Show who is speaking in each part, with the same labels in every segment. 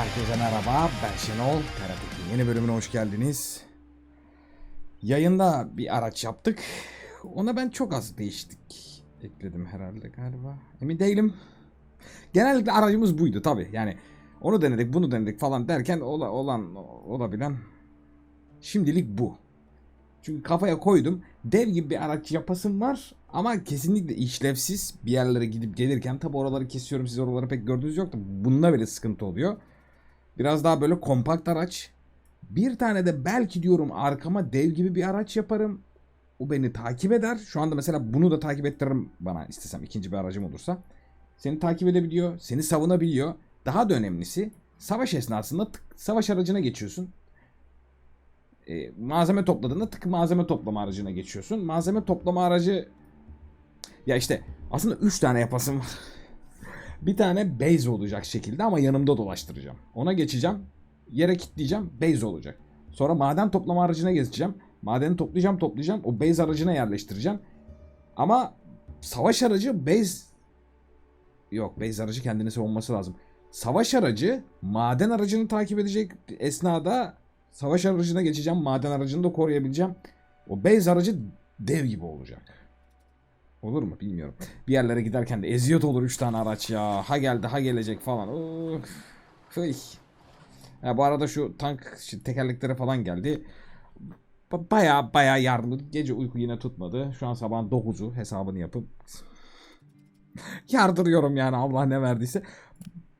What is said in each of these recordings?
Speaker 1: Herkese merhaba, ben Şenol. Karatek'in yeni bölümüne hoş geldiniz. Yayında bir araç yaptık. Ona ben çok az değiştik. Ekledim herhalde galiba. Emin değilim. Genellikle aracımız buydu tabi. Yani onu denedik, bunu denedik falan derken ola, olan olabilen şimdilik bu. Çünkü kafaya koydum. Dev gibi bir araç yapasım var. Ama kesinlikle işlevsiz bir yerlere gidip gelirken tabi oraları kesiyorum. Siz oraları pek gördüğünüz yok da bunda bile sıkıntı oluyor. Biraz daha böyle kompakt araç. Bir tane de belki diyorum arkama dev gibi bir araç yaparım. O beni takip eder. Şu anda mesela bunu da takip ettiririm bana istesem ikinci bir aracım olursa. Seni takip edebiliyor, seni savunabiliyor. Daha da önemlisi savaş esnasında tık, savaş aracına geçiyorsun. E, malzeme topladığında tık malzeme toplama aracına geçiyorsun. Malzeme toplama aracı ya işte aslında 3 tane yapasım var. Bir tane base olacak şekilde ama yanımda dolaştıracağım. Ona geçeceğim. Yere kilitleyeceğim. Base olacak. Sonra maden toplama aracına geçeceğim. Madeni toplayacağım toplayacağım. O base aracına yerleştireceğim. Ama savaş aracı base yok base aracı kendini savunması lazım. Savaş aracı maden aracını takip edecek esnada savaş aracına geçeceğim. Maden aracını da koruyabileceğim. O base aracı dev gibi olacak. Olur mu bilmiyorum. Bir yerlere giderken de eziyet olur 3 tane araç ya. Ha geldi ha gelecek falan. Of. Ya bu arada şu tank şu tekerleklere falan geldi. Ba- Baya baya yardımcı. Gece uyku yine tutmadı. Şu an sabahın 9'u hesabını yapıp yardırıyorum yani Allah ne verdiyse.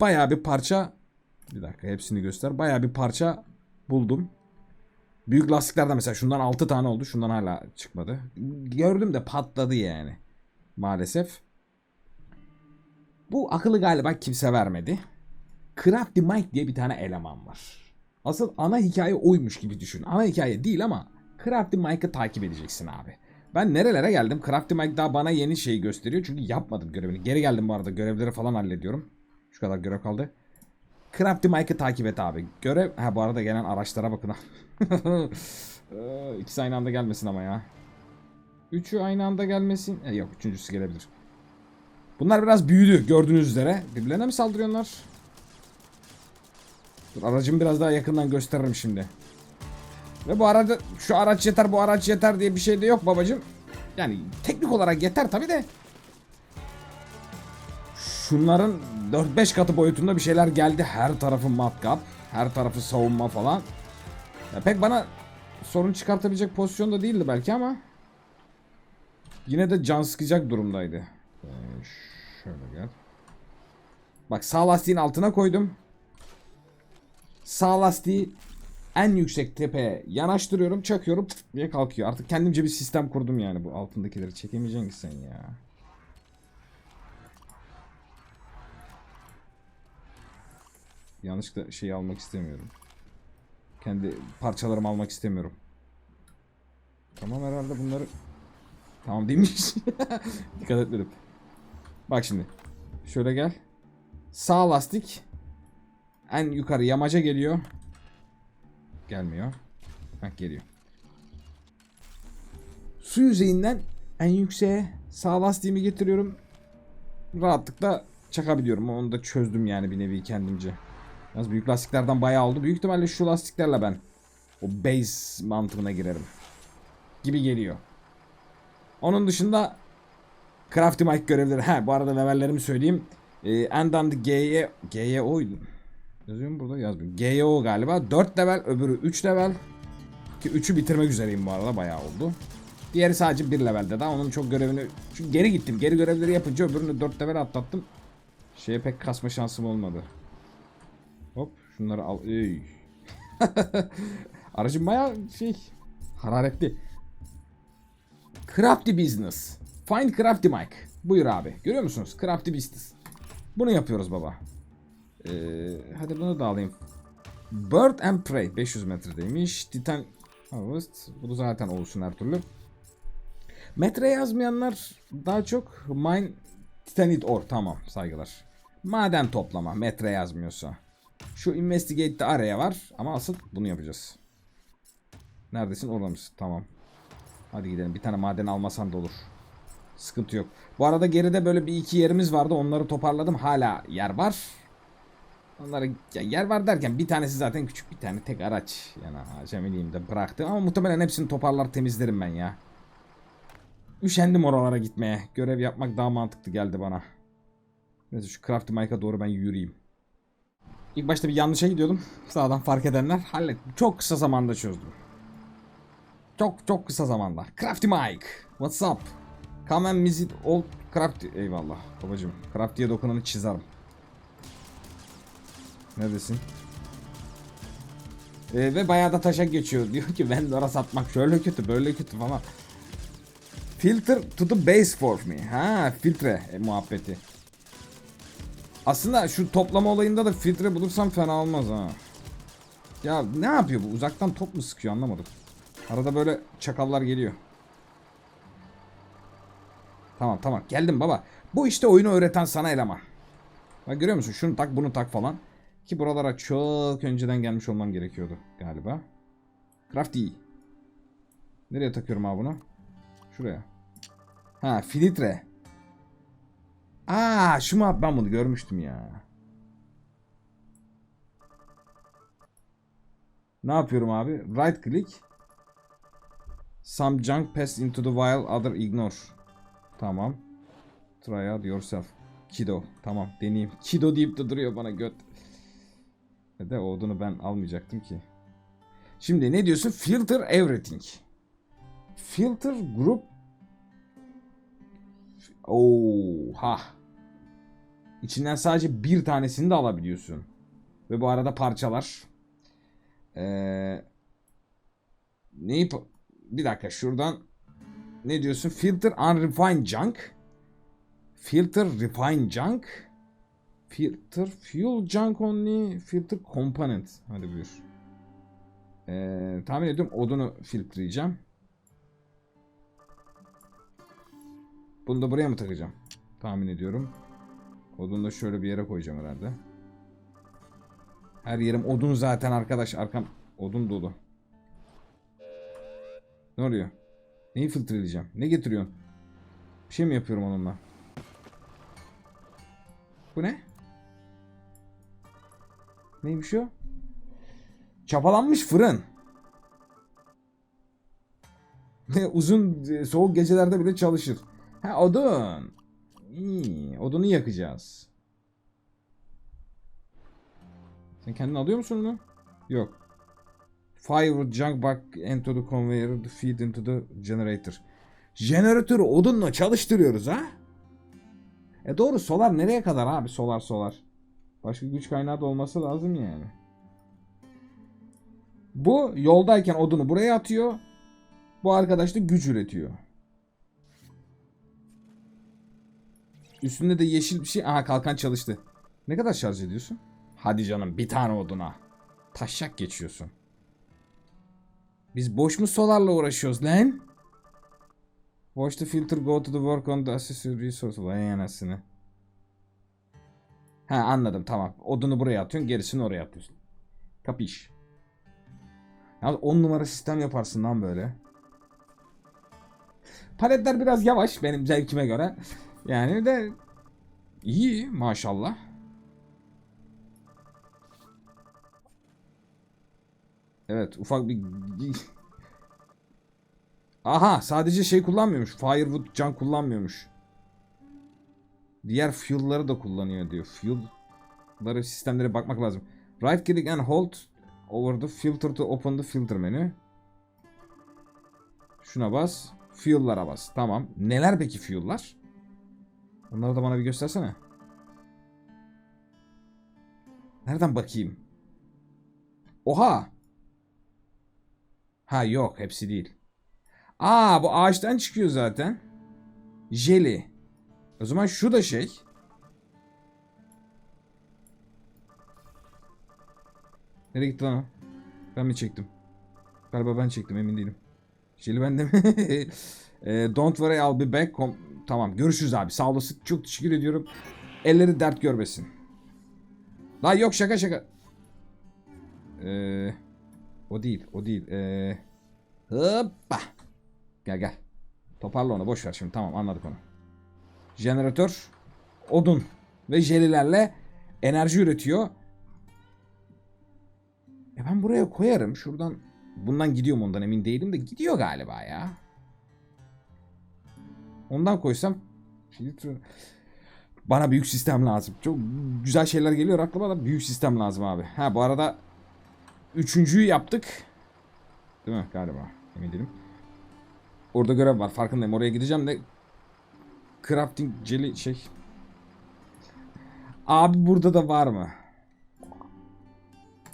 Speaker 1: Baya bir parça bir dakika hepsini göster. Baya bir parça buldum. Büyük lastiklerden mesela şundan 6 tane oldu. Şundan hala çıkmadı. Gördüm de patladı yani. Maalesef. Bu akıllı galiba kimse vermedi. Crafty Mike diye bir tane eleman var. Asıl ana hikaye oymuş gibi düşün. Ana hikaye değil ama Crafty Mike'ı takip edeceksin abi. Ben nerelere geldim? Crafty Mike daha bana yeni şeyi gösteriyor. Çünkü yapmadım görevini. Geri geldim bu arada. Görevleri falan hallediyorum. Şu kadar görev kaldı. Crafty Mike'ı takip et abi. Görev... Ha bu arada gelen araçlara bakın. Ee, İkisi aynı anda gelmesin ama ya. Üçü aynı anda gelmesin. E, yok üçüncüsü gelebilir. Bunlar biraz büyüdü gördüğünüz üzere. Birbirlerine mi saldırıyorlar? Dur aracımı biraz daha yakından gösteririm şimdi. Ve bu arada şu araç yeter bu araç yeter diye bir şey de yok babacım. Yani teknik olarak yeter tabi de. Şunların 4-5 katı boyutunda bir şeyler geldi. Her tarafı matkap. Her tarafı savunma falan. Ya pek bana sorun çıkartabilecek pozisyonda değildi belki ama. Yine de can sıkacak durumdaydı. Ee, şöyle gel. Bak sağ lastiğin altına koydum. Sağ lastiği en yüksek tepeye yanaştırıyorum, çakıyorum diye kalkıyor. Artık kendimce bir sistem kurdum yani bu altındakileri çekemeyeceksin ki sen ya. Yanlışlıkla şeyi almak istemiyorum. Kendi parçalarımı almak istemiyorum. Tamam herhalde bunları... Tamam değilmiş. Dikkat etmedim. Bak şimdi. Şöyle gel. Sağ lastik. En yukarı yamaca geliyor. Gelmiyor. Bak geliyor. Su yüzeyinden en yükseğe sağ lastiğimi getiriyorum. Rahatlıkla çakabiliyorum. Onu da çözdüm yani bir nevi kendimce. Yalnız büyük lastiklerden bayağı oldu. Büyük ihtimalle şu lastiklerle ben o base mantığına girerim. Gibi geliyor. Onun dışında Crafty Mike görevleri. Ha bu arada levellerimi söyleyeyim. Ee, End on the G'ye G'ye oydu. Yazıyor mu burada? Yazmıyor. GYO galiba. 4 level, öbürü 3 level. Ki 3'ü bitirmek üzereyim bu arada. Bayağı oldu. Diğeri sadece 1 levelde daha. Onun çok görevini... Çünkü geri gittim. Geri görevleri yapınca öbürünü 4 level atlattım. Şeye pek kasma şansım olmadı. Hop şunları al. Ey. Aracım bayağı şey hararetli. Crafty Business. Find Crafty Mike. Buyur abi. Görüyor musunuz? Crafty Business. Bunu yapıyoruz baba. Ee, hadi bunu da alayım. Bird and Prey 500 metredeymiş. Titan Harvest. Bu da zaten olsun her türlü. Metre yazmayanlar daha çok mine Titanite ore tamam saygılar. Maden toplama metre yazmıyorsa. Şu investigate'de araya var ama asıl bunu yapacağız. Neredesin orada mısın? Tamam. Hadi gidelim. Bir tane maden almasan da olur. Sıkıntı yok. Bu arada geride böyle bir iki yerimiz vardı. Onları toparladım. Hala yer var. Onlara yer var derken bir tanesi zaten küçük bir tane tek araç. Yani acemiliğim de bıraktım ama muhtemelen hepsini toparlar temizlerim ben ya. Üşendim oralara gitmeye. Görev yapmak daha mantıklı geldi bana. Neyse şu Crafty Mike'a doğru ben yürüyeyim. İlk başta bir yanlışa gidiyordum. Sağdan fark edenler hallettim. Çok kısa zamanda çözdüm. Çok çok kısa zamanda. Crafty Mike. What's up? Come and visit old Crafty. Eyvallah babacım. Crafty'ye dokunanı çizerim. Neredesin? Ee, ve bayağı da taşa geçiyor. Diyor ki vendora satmak şöyle kötü böyle kötü falan. Filter to the base for me. Ha filtre e, muhabbeti. Aslında şu toplama olayında da filtre bulursam fena olmaz ha. Ya ne yapıyor bu? Uzaktan top mu sıkıyor anlamadım. Arada böyle çakallar geliyor. Tamam tamam geldim baba. Bu işte oyunu öğreten sana eleman. Bak görüyor musun? Şunu tak bunu tak falan. Ki buralara çok önceden gelmiş olmam gerekiyordu galiba. Crafty. Nereye takıyorum abi bunu? Şuraya. Ha filtre. Aa şu mu ben bunu görmüştüm ya. Ne yapıyorum abi? Right click. Some junk pass into the while other ignore. Tamam. Try out yourself. Kido. Tamam deneyeyim. Kido deyip de duruyor bana göt. E de odunu ben almayacaktım ki. Şimdi ne diyorsun? Filter everything. Filter group. Oha. İçinden sadece bir tanesini de alabiliyorsun. Ve bu arada parçalar. Ee, neyi bir dakika şuradan ne diyorsun? Filter unrefined junk. Filter refined junk. Filter fuel junk only. Filter component. Hadi buyur. Ee, tahmin ediyorum odunu filtreleyeceğim. Bunu da buraya mı takacağım? Tahmin ediyorum. Odunu da şöyle bir yere koyacağım herhalde. Her yerim odun zaten arkadaş. Arkam odun dolu. Ne oluyor? Neyi filtreleyeceğim? Ne getiriyorsun? Bir şey mi yapıyorum onunla? Bu ne? Neymiş o? Çapalanmış fırın. Uzun e, soğuk gecelerde bile çalışır. Ha odun. İyi, odunu yakacağız. Sen kendin alıyor musun onu? Yok. Fire junk back into the conveyor feed into the generator. Jeneratörü odunla çalıştırıyoruz ha? E doğru solar nereye kadar abi solar solar. Başka güç kaynağı da olması lazım yani. Bu yoldayken odunu buraya atıyor. Bu arkadaş da güç üretiyor. Üstünde de yeşil bir şey. Aha kalkan çalıştı. Ne kadar şarj ediyorsun? Hadi canım bir tane oduna. Taşak geçiyorsun. Biz boş mu solarla uğraşıyoruz lan? Watch the filter go to the work on the accessory resource. Vay anasını. Ha anladım tamam. Odunu buraya atıyorsun gerisini oraya atıyorsun. Kapış. Ya 10 numara sistem yaparsın lan böyle. Paletler biraz yavaş benim zevkime göre. Yani de iyi maşallah. Evet ufak bir Aha sadece şey kullanmıyormuş. Firewood can kullanmıyormuş. Diğer fuel'ları da kullanıyor diyor. Fuel'ları sistemlere bakmak lazım. Right click and hold over the filter to open the filter menü. Şuna bas. Fuel'lara bas. Tamam. Neler peki fuel'lar? Onları da bana bir göstersene. Nereden bakayım? Oha! Ha yok hepsi değil. Aa bu ağaçtan çıkıyor zaten. Jeli. O zaman şu da şey. Nereye gitti lan o? Ben mi çektim? Galiba ben çektim emin değilim. Jeli bende mi? e, don't worry I'll be back. Tamam görüşürüz abi sağ olasın. Çok teşekkür ediyorum. Elleri dert görmesin. La yok şaka şaka. Eee... O değil, o değil. Ee, hoppa. Gel gel. Toparla onu boş ver şimdi. Tamam anladık onu. Jeneratör, odun ve jelilerle enerji üretiyor. Ya ben buraya koyarım. Şuradan bundan gidiyor ondan emin değilim de gidiyor galiba ya. Ondan koysam bana büyük sistem lazım. Çok güzel şeyler geliyor aklıma da büyük sistem lazım abi. Ha bu arada üçüncüyü yaptık. Değil mi galiba? Emin değilim. Orada görev var farkındayım. Oraya gideceğim de crafting jeli şey. Abi burada da var mı?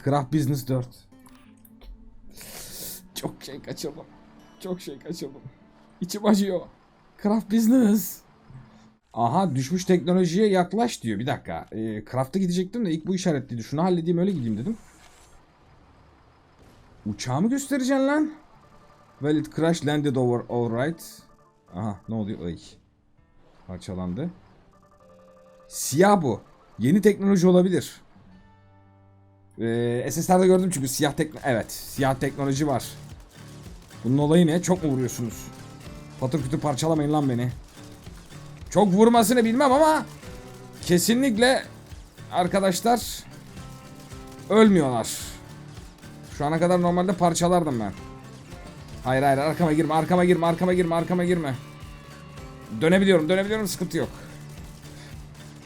Speaker 1: Craft Business 4. Çok şey kaçırdım. Çok şey kaçırdım. İçim acıyor. Craft Business. Aha düşmüş teknolojiye yaklaş diyor. Bir dakika. Ee, Craft'a gidecektim de ilk bu işaretliydi. Şunu halledeyim öyle gideyim dedim. Uçağımı göstereceksin lan. Well it crash landed over alright. Aha ne oluyor? Ay. Parçalandı. Siyah bu. Yeni teknoloji olabilir. Ee, SSR'da gördüm çünkü siyah tekno... Evet siyah teknoloji var. Bunun olayı ne? Çok mu vuruyorsunuz? Patır kütür parçalamayın lan beni. Çok vurmasını bilmem ama kesinlikle arkadaşlar ölmüyorlar. Şu ana kadar normalde parçalardım ben. Hayır hayır arkama girme arkama girme arkama girme arkama girme. Dönebiliyorum dönebiliyorum sıkıntı yok.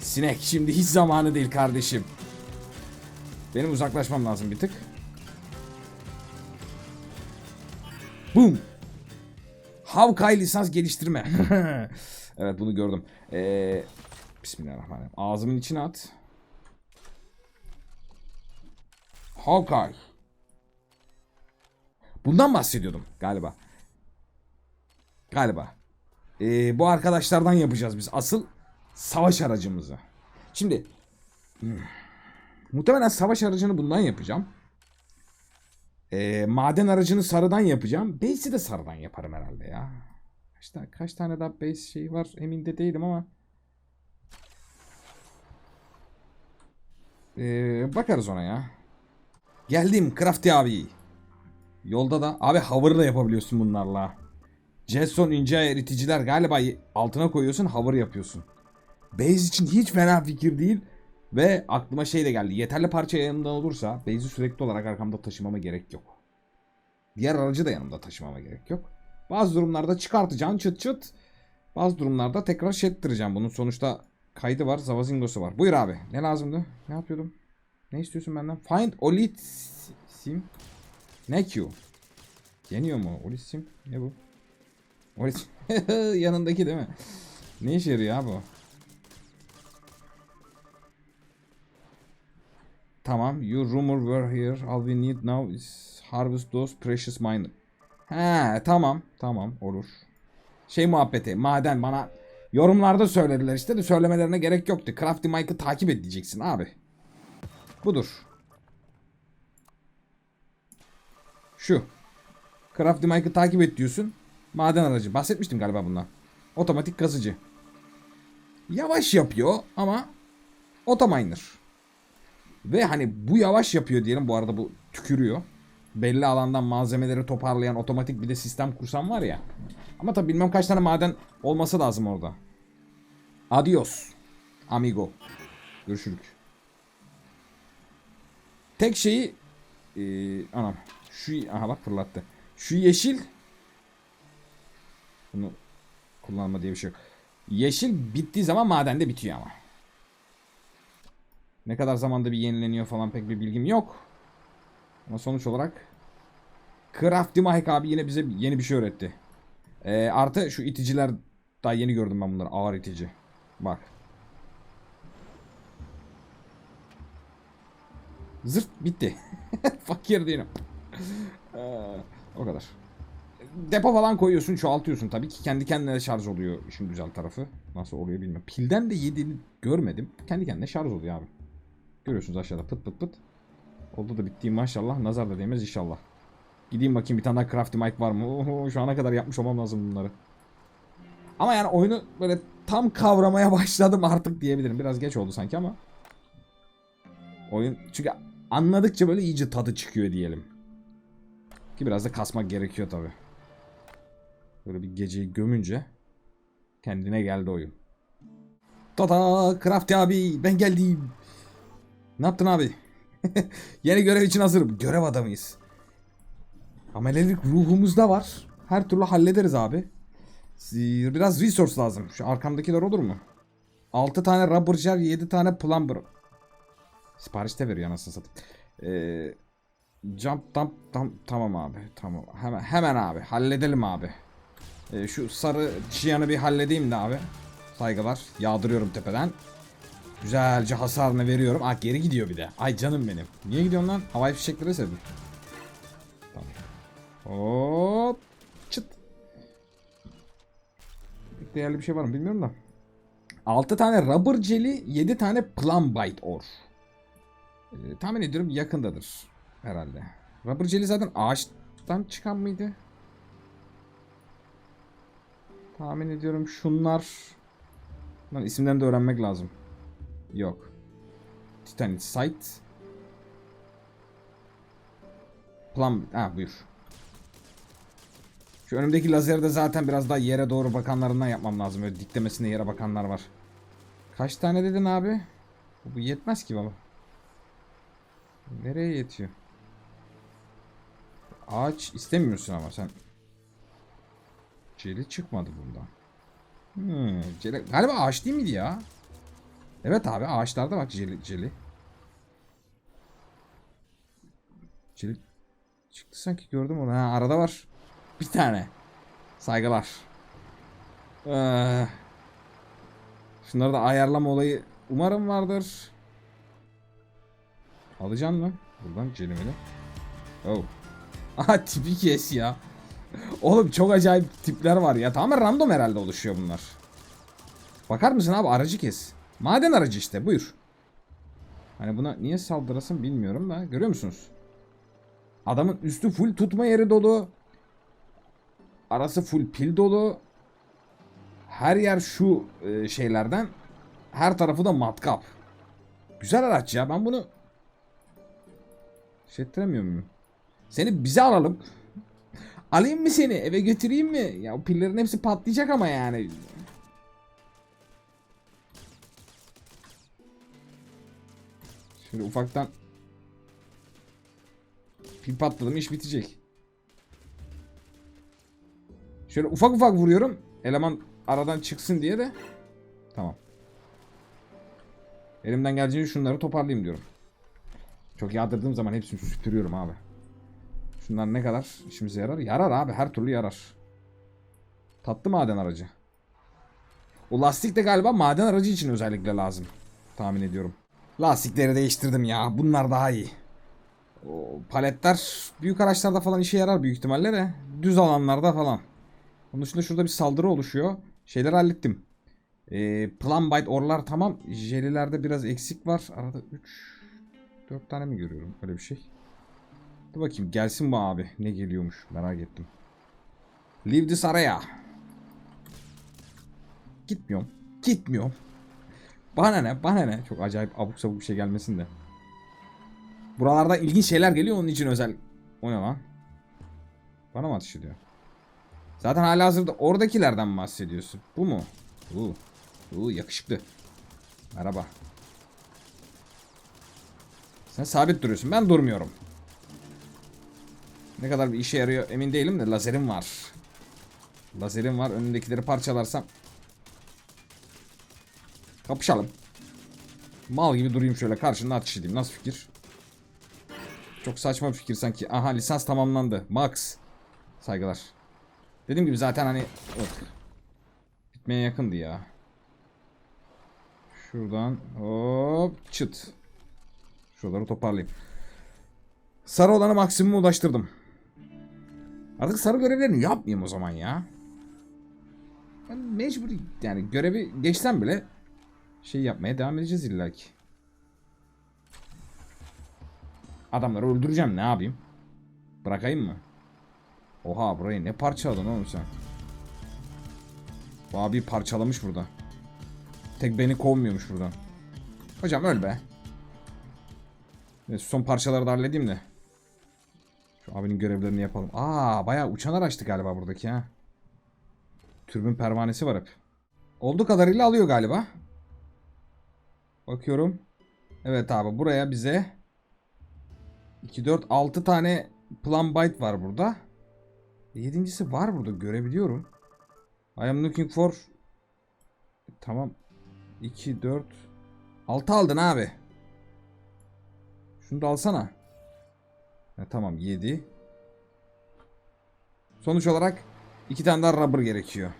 Speaker 1: Sinek şimdi hiç zamanı değil kardeşim. Benim uzaklaşmam lazım bir tık. Boom. Hawkeye lisans geliştirme. evet bunu gördüm. Ee, Bismillahirrahmanirrahim. Ağzımın içine at. Hawkeye. Bundan bahsediyordum galiba. Galiba. Ee, bu arkadaşlardan yapacağız biz. Asıl savaş aracımızı. Şimdi muhtemelen savaş aracını bundan yapacağım. Ee, maden aracını sarıdan yapacağım. Base'i de sarıdan yaparım herhalde ya. Tane, kaç tane daha base şey var emin de değilim ama. Ee, bakarız ona ya. Geldim Crafty abi. Yolda da abi hover da yapabiliyorsun bunlarla. Jetson ince eriticiler galiba altına koyuyorsun hover yapıyorsun. Base için hiç fena fikir değil. Ve aklıma şey de geldi. Yeterli parça yanımda olursa base'i sürekli olarak arkamda taşımama gerek yok. Diğer aracı da yanımda taşımama gerek yok. Bazı durumlarda çıkartacağım çıt çıt. Bazı durumlarda tekrar şey ettireceğim. Bunun sonuçta kaydı var. Zavazingosu var. Buyur abi. Ne lazımdı? Ne yapıyordum? Ne istiyorsun benden? Find Olit Sim. Ne Q? Yeniyor mu? Olit Sim? Ne bu? Olit Yanındaki değil mi? Ne işe yarıyor ya bu? Tamam. Your rumor were here. All we need now is harvest those precious mine. He tamam. Tamam olur. Şey muhabbeti. Maden bana yorumlarda söylediler işte de söylemelerine gerek yoktu. Crafty Mike'ı takip edeceksin abi. Budur. Şu. Crafty Mike'ı takip et diyorsun. Maden aracı. Bahsetmiştim galiba bundan. Otomatik kazıcı. Yavaş yapıyor ama otominer. Ve hani bu yavaş yapıyor diyelim. Bu arada bu tükürüyor. Belli alandan malzemeleri toparlayan otomatik bir de sistem kursam var ya. Ama tabi bilmem kaç tane maden olması lazım orada. Adios. Amigo. Görüşürük. Tek şeyi ee, anam şu aha bak fırlattı. Şu yeşil bunu kullanma diye bir şey yok. Yeşil bittiği zaman madende bitiyor ama. Ne kadar zamanda bir yenileniyor falan pek bir bilgim yok. Ama sonuç olarak Crafty Mike abi yine bize yeni bir şey öğretti. Ee, artı şu iticiler daha yeni gördüm ben bunları ağır itici. Bak. Zırt bitti. Fakir değilim. Ee, o kadar. Depo falan koyuyorsun çoğaltıyorsun tabii ki kendi kendine şarj oluyor işin güzel tarafı. Nasıl oluyor bilmiyorum. Pilden de yediğini görmedim. Kendi kendine şarj oluyor abi. Görüyorsunuz aşağıda pıt pıt pıt. Oldu da bittiğim maşallah. Nazar da değmez inşallah. Gideyim bakayım bir tane daha crafty mic var mı? Oho, şu ana kadar yapmış olmam lazım bunları. Ama yani oyunu böyle tam kavramaya başladım artık diyebilirim. Biraz geç oldu sanki ama. Oyun çünkü anladıkça böyle iyice tadı çıkıyor diyelim. Ki biraz da kasmak gerekiyor tabi. Böyle bir geceyi gömünce kendine geldi oyun. Tata Crafty abi ben geldim. Ne yaptın abi? Yeni görev için hazırım. Görev adamıyız. Amelelik ruhumuzda var. Her türlü hallederiz abi. Biraz resource lazım. Şu arkamdakiler olur mu? 6 tane rubber jar, 7 tane plumber. Sipariş de veriyor anasını satayım. Ee, jump dump, dump tamam abi. Tamam. Hemen hemen abi. Halledelim abi. Ee, şu sarı çiyanı bir halledeyim de abi. Saygılar. Yağdırıyorum tepeden. Güzelce hasarını veriyorum. Ah geri gidiyor bir de. Ay canım benim. Niye gidiyorsun lan? Havai fişekleri sevdim. Tamam. Hop. Çıt. Değerli bir şey var mı bilmiyorum da. 6 tane rubber jelly, 7 tane plum bite ore. Ee, tahmin ediyorum yakındadır herhalde. Rubber jelly zaten ağaçtan çıkan mıydı? Tahmin ediyorum şunlar. Lan isimlerini de öğrenmek lazım. Yok. Titanite Site. Plum. Ha buyur. Şu önümdeki lazeri zaten biraz daha yere doğru bakanlarından yapmam lazım. Öyle diklemesine yere bakanlar var. Kaç tane dedin abi? Bu yetmez ki baba. Nereye yetiyor? Ağaç istemiyorsun ama sen. Celi çıkmadı bundan. Hmm, celi. Galiba ağaç değil miydi ya? Evet abi ağaçlarda bak celi. Celi. Celi çıktı sanki gördüm onu. Ha, arada var. Bir tane. Saygılar. Ee, şunları da ayarlama olayı umarım vardır. Alacağım mı? Buradan celimeli. Oh. Aha tipi kes ya. Oğlum çok acayip tipler var ya. Tamamen random herhalde oluşuyor bunlar. Bakar mısın abi aracı kes. Maden aracı işte buyur. Hani buna niye saldırasın bilmiyorum da. Görüyor musunuz? Adamın üstü full tutma yeri dolu. Arası full pil dolu. Her yer şu e, şeylerden. Her tarafı da matkap. Güzel araç ya. Ben bunu şey muyum? Seni bize alalım. Alayım mı seni? Eve götüreyim mi? Ya o pillerin hepsi patlayacak ama yani. Şöyle ufaktan pil patladı mı iş bitecek. Şöyle ufak ufak vuruyorum. Eleman aradan çıksın diye de. Tamam. Elimden geldiğince şunları toparlayayım diyorum. Çok yağdırdığım zaman hepsini süpürüyorum abi. Şunlar ne kadar işimize yarar? Yarar abi her türlü yarar. Tatlı maden aracı. O lastik de galiba maden aracı için özellikle lazım. Tahmin ediyorum. Lastikleri değiştirdim ya. Bunlar daha iyi. O paletler büyük araçlarda falan işe yarar büyük ihtimalle de. Düz alanlarda falan. Onun dışında şurada bir saldırı oluşuyor. Şeyleri hallettim. Ee, plum bite orlar tamam. Jelilerde biraz eksik var. Arada 3 4 tane mi görüyorum? Öyle bir şey. Dur bakayım gelsin bu abi. Ne geliyormuş merak ettim. Leave this area. Gitmiyorum. Gitmiyorum. Bana ne? Bana ne? Çok acayip abuk sabuk bir şey gelmesin de. Buralarda ilginç şeyler geliyor onun için özel. O ne lan? Bana mı atış ediyor? Zaten hala hazırda oradakilerden bahsediyorsun. Bu mu? Uuu. Uuu yakışıklı. Merhaba. Sen sabit duruyorsun. Ben durmuyorum. Ne kadar bir işe yarıyor emin değilim de lazerim var. Lazerim var. Önündekileri parçalarsam. Kapışalım. Mal gibi durayım şöyle karşında atış edeyim. Nasıl fikir? Çok saçma bir fikir sanki. Aha lisans tamamlandı. Max. Saygılar. Dediğim gibi zaten hani oh, bitmeye yakındı ya. Şuradan hop çıt. Şuraları toparlayayım. Sarı olanı maksimuma ulaştırdım. Artık sarı görevlerini yapmayayım o zaman ya. Ben mecbur yani görevi geçsem bile şey yapmaya devam edeceğiz illaki. Adamları öldüreceğim ne yapayım? Bırakayım mı? Oha burayı ne parçaladın oğlum sen? Bu abi parçalamış burada. Tek beni kovmuyormuş buradan. Hocam öl be. Son parçaları da halledeyim de. Abinin görevlerini yapalım. Aa bayağı uçan araçtı galiba buradaki ha. Türbün pervanesi var hep. Olduğu kadarıyla alıyor galiba. Bakıyorum. Evet abi buraya bize 2, 4, 6 tane plan byte var burada. E, Yedincisi var burada görebiliyorum. I am looking for... Tamam. 2, 4... 6 aldın abi. Şunu da alsana. Ha, tamam 7. Sonuç olarak iki tane daha rubber gerekiyor.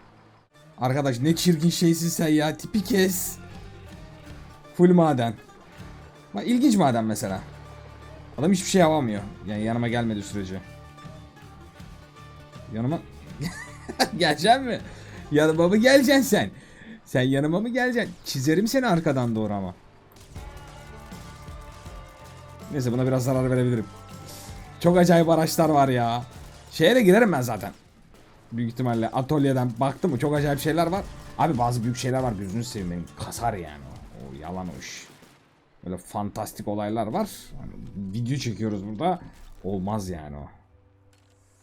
Speaker 1: Arkadaş ne çirkin şeysin sen ya. Tipi kes. Full maden. Bak ilginç maden mesela. Adam hiçbir şey yapamıyor. Yani yanıma gelmedi sürece. Yanıma... Geleceksin mi? Yanıma mı geleceksin sen? Sen yanıma mı geleceksin? Çizerim seni arkadan doğru ama. Neyse buna biraz zarar verebilirim. Çok acayip araçlar var ya. Şeye de girerim ben zaten. Büyük ihtimalle atölyeden baktım mı çok acayip şeyler var. Abi bazı büyük şeyler var gözünü seveyim benim. Kasar yani o. O yalan o iş. Böyle fantastik olaylar var. Hani video çekiyoruz burada. Olmaz yani o.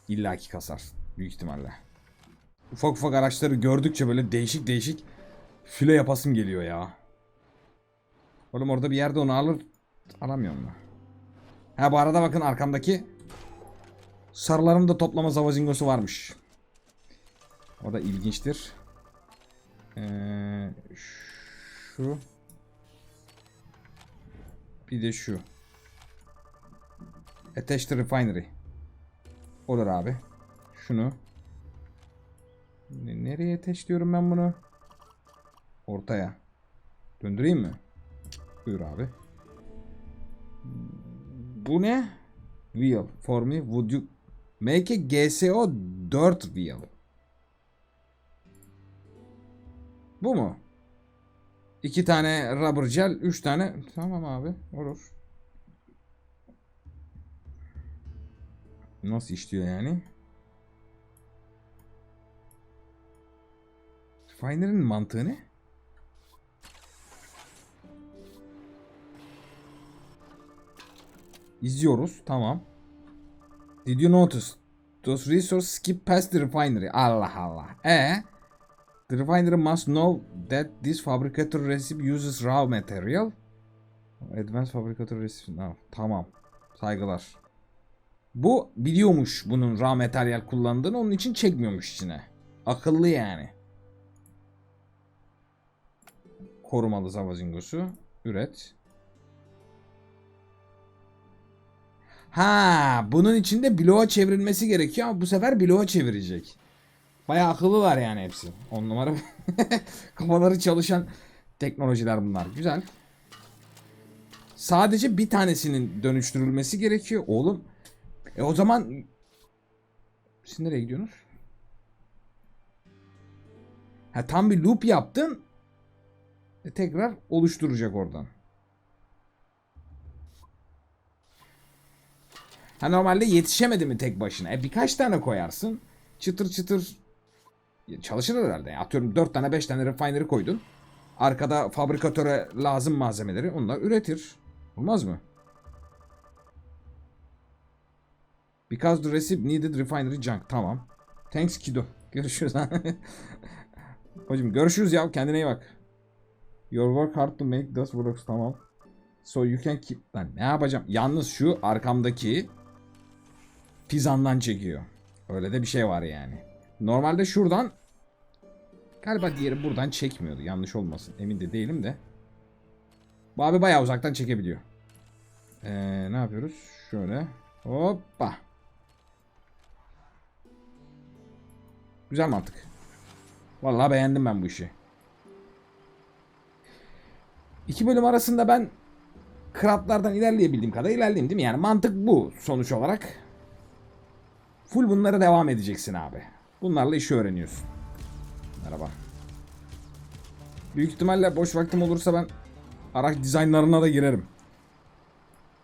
Speaker 1: İlla ki kasar. Büyük ihtimalle. Ufak ufak araçları gördükçe böyle değişik değişik füle yapasım geliyor ya. Oğlum orada bir yerde onu alır. Alamıyorum mu? Ha bu arada bakın arkamdaki sarıların da toplama zavazingosu varmış. O da ilginçtir. Ee, şu bir de şu. Attach to refinery. Olur abi. Şunu. Ne- Nereye attach diyorum ben bunu? Ortaya. Döndüreyim mi? Buyur abi. Bu ne? Wheel. For me, would you make a GSO 4 wheel? Bu mu? İki tane rubber gel, üç tane. Tamam abi, olur. Nasıl işliyor yani? Refiner'ın mantığı ne? İzliyoruz. Tamam. Did you notice? Those resources skip past the refinery. Allah Allah. E The refinery must know that this fabricator recipe uses raw material. Advanced fabricator recipe. Ha, tamam. Saygılar. Bu biliyormuş bunun raw materyal kullandığını onun için çekmiyormuş içine. Akıllı yani. Korumalı zavazingosu. Üret. Ha, bunun içinde bloğa çevrilmesi gerekiyor ama bu sefer bloğa çevirecek. Bayağı akıllılar yani hepsi. On numara kafaları çalışan teknolojiler bunlar. Güzel. Sadece bir tanesinin dönüştürülmesi gerekiyor. Oğlum. E o zaman siz nereye gidiyorsunuz? Ha tam bir loop yaptın. E, tekrar oluşturacak oradan. Ha normalde yetişemedi mi tek başına? E birkaç tane koyarsın. Çıtır çıtır çalışır herhalde. Yani atıyorum 4 tane 5 tane refinery koydun. Arkada fabrikatöre lazım malzemeleri onlar üretir. Olmaz mı? Because the recipe needed refinery junk. Tamam. Thanks Kido. Görüşürüz. Hocam görüşürüz ya. Kendine iyi bak. Your work hard to make this works. Tamam. So you can keep... Lan ne yapacağım? Yalnız şu arkamdaki Pizan'dan çekiyor. Öyle de bir şey var yani. Normalde şuradan galiba diğeri buradan çekmiyordu. Yanlış olmasın. Emin de değilim de. Bu abi bayağı uzaktan çekebiliyor. Ee, ne yapıyoruz? Şöyle. Hoppa. Güzel mantık. Vallahi beğendim ben bu işi. İki bölüm arasında ben kratlardan ilerleyebildiğim kadar ilerleyeyim değil mi? Yani mantık bu sonuç olarak. Full bunlara devam edeceksin abi. Bunlarla işi öğreniyorsun. Merhaba. Büyük ihtimalle boş vaktim olursa ben araç dizaynlarına da girerim.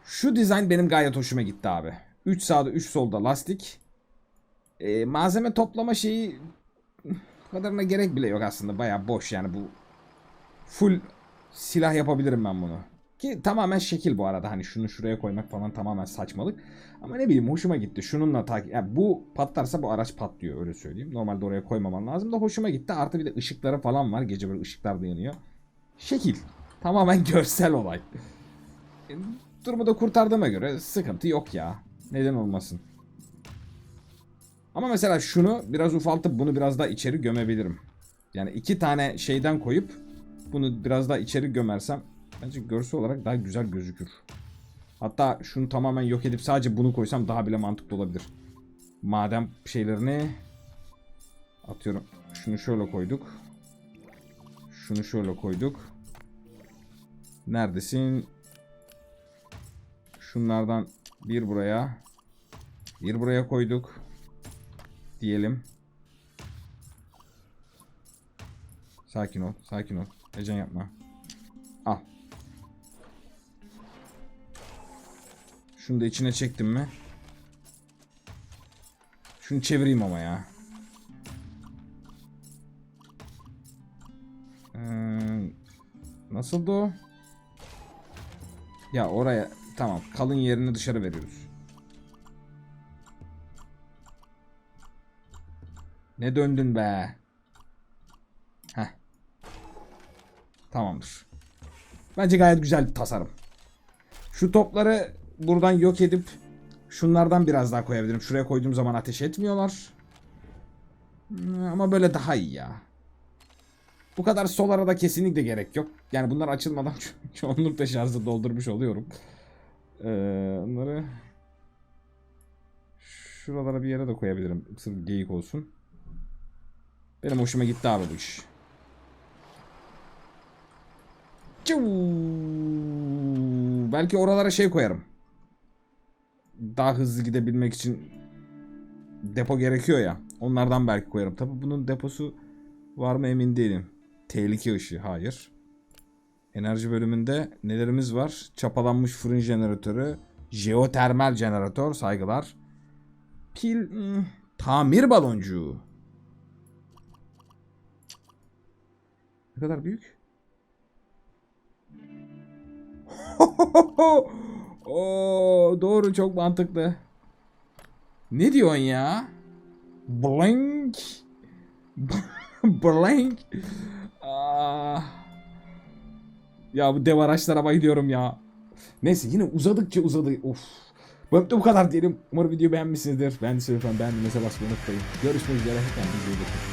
Speaker 1: Şu dizayn benim gayet hoşuma gitti abi. 3 sağda 3 solda lastik. Ee, malzeme toplama şeyi kadarına gerek bile yok aslında. Baya boş yani bu. Full silah yapabilirim ben bunu. Ki tamamen şekil bu arada. Hani şunu şuraya koymak falan tamamen saçmalık. Ama ne bileyim hoşuma gitti. Şununla takip... Yani bu patlarsa bu araç patlıyor öyle söyleyeyim. Normalde oraya koymaman lazım da hoşuma gitti. Artı bir de ışıkları falan var. Gece böyle ışıklar da yanıyor. Şekil. Tamamen görsel olay. durumu da kurtardığıma göre sıkıntı yok ya. Neden olmasın. Ama mesela şunu biraz ufaltıp bunu biraz daha içeri gömebilirim. Yani iki tane şeyden koyup bunu biraz daha içeri gömersem bence görsel olarak daha güzel gözükür. Hatta şunu tamamen yok edip sadece bunu koysam daha bile mantıklı olabilir. Madem şeylerini atıyorum. Şunu şöyle koyduk. Şunu şöyle koyduk. Neredesin? Şunlardan bir buraya. Bir buraya koyduk. Diyelim. Sakin ol. Sakin ol. Heyecan yapma. Şunu da içine çektim mi? Şunu çevireyim ama ya. Ee, nasıldı o? Ya oraya tamam kalın yerini dışarı veriyoruz. Ne döndün be? Heh. Tamamdır. Bence gayet güzel bir tasarım. Şu topları buradan yok edip şunlardan biraz daha koyabilirim. Şuraya koyduğum zaman ateş etmiyorlar. Ama böyle daha iyi ya. Bu kadar solara da kesinlikle gerek yok. Yani bunlar açılmadan ço- çoğunlukla şarjı doldurmuş oluyorum. Ee, onları şuralara bir yere de koyabilirim. Sırf geyik olsun. Benim hoşuma gitti abi bu iş. Belki oralara şey koyarım. Daha hızlı gidebilmek için depo gerekiyor ya. Onlardan belki koyarım. Tabi bunun deposu var mı emin değilim. Tehlike ışığı hayır. Enerji bölümünde nelerimiz var? Çapalanmış fırın jeneratörü, jeotermal jeneratör saygılar. Pil, hmm, tamir baloncuğu. Ne kadar büyük? Oo, doğru çok mantıklı. Ne diyorsun ya? Blank. Blank. Aa. Ya bu dev araçlara bayılıyorum ya. Neyse yine uzadıkça uzadı. Of. Bu bu kadar diyelim. Umarım videoyu beğenmişsinizdir. De söylüyorum beğendiğinize basmayı unutmayın. Görüşmek üzere. Kendinize iyi bakın.